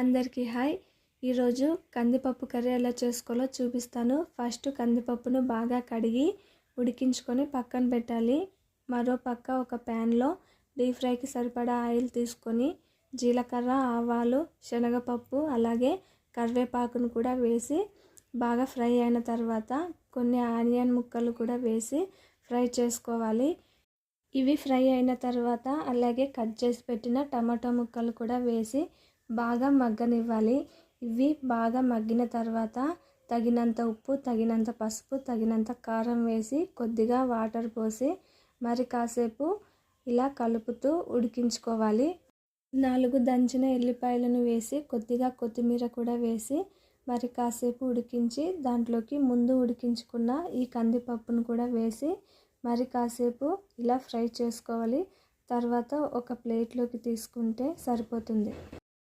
అందరికీ హాయ్. ఈరోజు కందిపప్పు కర్రీ ఎలా చేసుకోవాలో చూపిస్తాను. ఫస్ట్ కందిపప్పును బాగా కడిగి ఉడికించుకొని పక్కన పెట్టాలి. మరో పక్క ఒక ప్యాన్లో డీప్ ఫ్రైకి సరిపడా ఆయిల్ తీసుకొని జీలకర్ర ఆవాలు శనగపప్పు అలాగే కరివేపాకును కూడా వేసి బాగా ఫ్రై అయిన తర్వాత కొన్ని ఆనియన్ ముక్కలు కూడా వేసి ఫ్రై చేసుకోవాలి. ఇవి ఫ్రై అయిన తర్వాత అలాగే కట్ చేసి పెట్టిన టమాటా ముక్కలు కూడా వేసి బాగా మగ్గనివ్వాలి. ఇవి బాగా మగ్గిన తర్వాత తగినంత ఉప్పు తగినంత పసుపు తగినంత కారం వేసి కొద్దిగా వాటర్ పోసి మరి కాసేపు ఇలా కలుపుతూ ఉడికించుకోవాలి. నాలుగు దంచిన ఎల్లిపాయలను వేసి కొద్దిగా కొత్తిమీర కూడా వేసి మరి కాసేపు ఉడికించి దాంట్లోకి ముందు ఉడికించుకున్న ఈ కందిపప్పును కూడా వేసి మరి కాసేపు ఇలా ఫ్రై చేసుకోవాలి. తర్వాత ఒక ప్లేట్లోకి తీసుకుంటే సరిపోతుంది.